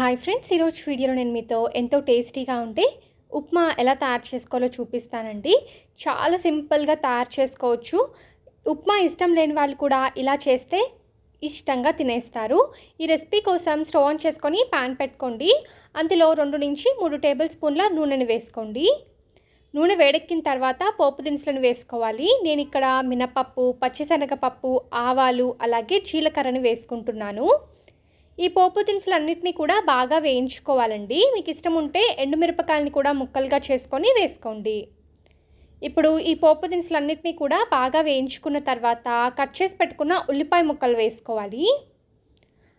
Hi friends ఈరోజు వీడియోలో నేను మీతో ఎంతో టేస్టీగా ఉంటే ఉప్మా ఎలా తయారు చేసుకోవాలో చూపిస్తానండి. చాలా సింపుల్గా తయారు చేసుకోవచ్చు. ఉప్మా ఇష్టం లేని వాళ్ళు కూడా ఇలా చేస్తే ఇష్టంగా తినేస్తారు. ఈ రెసిపీ కోసం స్టవ్ ఆన్ చేసుకొని పాన్ పెట్టుకోండి. అందులో రెండు నుంచి మూడు టేబుల్ స్పూన్ల నూనెని వేసుకోండి. నూనె వేడెక్కిన తర్వాత పోపు దినుసులను వేసుకోవాలి. నేను ఇక్కడ మినపప్పు పచ్చిశనగపప్పు ఆవాలు అలాగే జీలకర్రని వేసుకుంటున్నాను. ఈ పోపు దినుసులన్నింటినీ కూడా బాగా వేయించుకోవాలండి. మీకు ఇష్టం ఉంటే ఎండుమిరపకాయలని కూడా ముక్కలుగా చేసుకొని వేసుకోండి. ఇప్పుడు ఈ పోపు దినుసులన్నింటినీ కూడా బాగా వేయించుకున్న తర్వాత కట్ చేసి పెట్టుకున్న ఉల్లిపాయ ముక్కలు వేసుకోవాలి.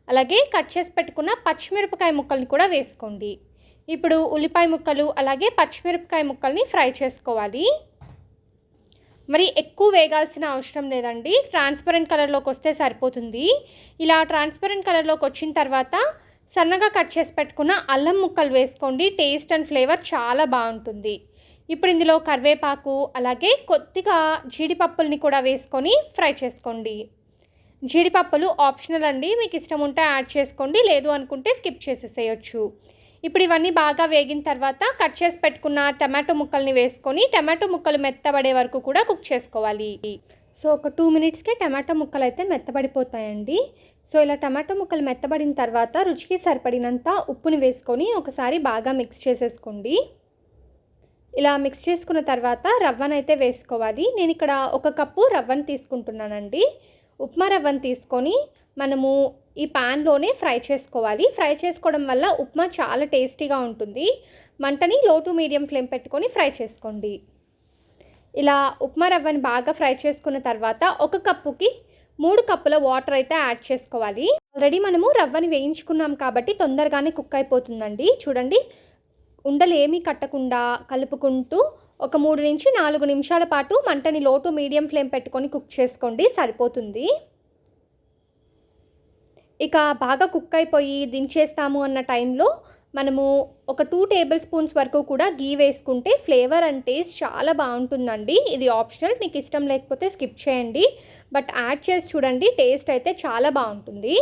అలాగే కట్ చేసి పెట్టుకున్న పచ్చిమిరపకాయ ముక్కల్ని కూడా వేసుకోండి. ఇప్పుడు ఉల్లిపాయ ముక్కలు అలాగే పచ్చిమిరపకాయ ముక్కల్ని ఫ్రై చేసుకోవాలి. మరి ఎక్కువ వేగాల్సిన అవసరం లేదండి. ట్రాన్స్పరెంట్ కలర్లోకి వస్తే సరిపోతుంది. ఇలా ట్రాన్స్పరెంట్ కలర్లోకి వచ్చిన తర్వాత సన్నగా కట్ చేసి పెట్టుకున్న అల్లం ముక్కలు వేసుకోండి. టేస్ట్ అండ్ ఫ్లేవర్ చాలా బాగుంటుంది. ఇప్పుడు ఇందులో కరివేపాకు అలాగే కొద్దిగా జీడిపప్పుల్ని కూడా వేసుకొని ఫ్రై చేసుకోండి. జీడిపప్పులు ఆప్షనల్ అండి. మీకు ఇష్టం ఉంటే యాడ్ చేసుకోండి. లేదు అనుకుంటే స్కిప్ చేసేసేయచ్చు. ఇప్పుడు ఇవన్నీ బాగా వేగిన తర్వాత కట్ చేసి పెట్టుకున్న టమాటో ముక్కల్ని వేసుకొని టమాటో ముక్కలు మెత్తబడే వరకు కూడా కుక్ చేసుకోవాలి. సో ఒక టూ మినిట్స్కే టమాటో ముక్కలు అయితే మెత్తబడిపోతాయండి. సో ఇలా టమాటో ముక్కలు మెత్తబడిన తర్వాత రుచికి సరిపడినంత ఉప్పుని వేసుకొని ఒకసారి బాగా మిక్స్ చేసేసుకోండి. ఇలా మిక్స్ చేసుకున్న తర్వాత రవ్వనైతే వేసుకోవాలి. నేను ఇక్కడ ఒక కప్పు రవ్వను తీసుకుంటున్నానండి. ఉప్మా రవ్వను తీసుకొని మనము ఈ ప్యాన్లోనే ఫ్రై చేసుకోవాలి. ఫ్రై చేసుకోవడం వల్ల ఉప్మా చాలా టేస్టీగా ఉంటుంది. మంటని లో టు మీడియం ఫ్లేమ్ పెట్టుకొని ఫ్రై చేసుకోండి. ఇలా ఉప్మా రవ్వని బాగా ఫ్రై చేసుకున్న తర్వాత ఒక కప్పుకి మూడు కప్పుల వాటర్ అయితే యాడ్ చేసుకోవాలి. ఆల్రెడీ మనము రవ్వని వేయించుకున్నాం కాబట్టి తొందరగానే కుక్ అయిపోతుందండి. చూడండి ఉండలు ఏమీ కట్టకుండా కలుపుకుంటూ ఒక మూడు నుంచి నాలుగు నిమిషాల పాటు మంటని లోటు మీడియం ఫ్లేమ్ పెట్టుకొని కుక్ చేసుకోండి సరిపోతుంది. ఇక బాగా కుక్ అయిపోయి దించేస్తాము అన్న టైంలో మనము ఒక టూ టేబుల్ స్పూన్స్ వరకు కూడా గీ వేసుకుంటే ఫ్లేవర్ అండ్ టేస్ట్ చాలా బాగుంటుందండి. ఇది ఆప్షనల్ మీకు ఇష్టం లేకపోతే స్కిప్ చేయండి. బట్ యాడ్ చేసి చూడండి టేస్ట్ అయితే చాలా బాగుంటుంది.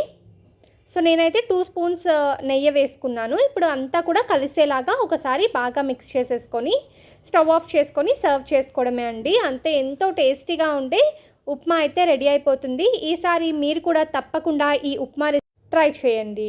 సో నేనైతే టూ స్పూన్స్ నెయ్యి వేసుకున్నాను. ఇప్పుడు అంతా కూడా కలిసేలాగా ఒకసారి బాగా మిక్స్ చేసేసుకొని స్టవ్ ఆఫ్ చేసుకొని సర్వ్ చేసుకోవడమే అండి. అంతే ఎంతో టేస్టీగా ఉండే ఉప్మా అయితే రెడీ అయిపోతుంది. ఈసారి మీరు కూడా తప్పకుండా ఈ ఉప్మా ట్రై చేయండి.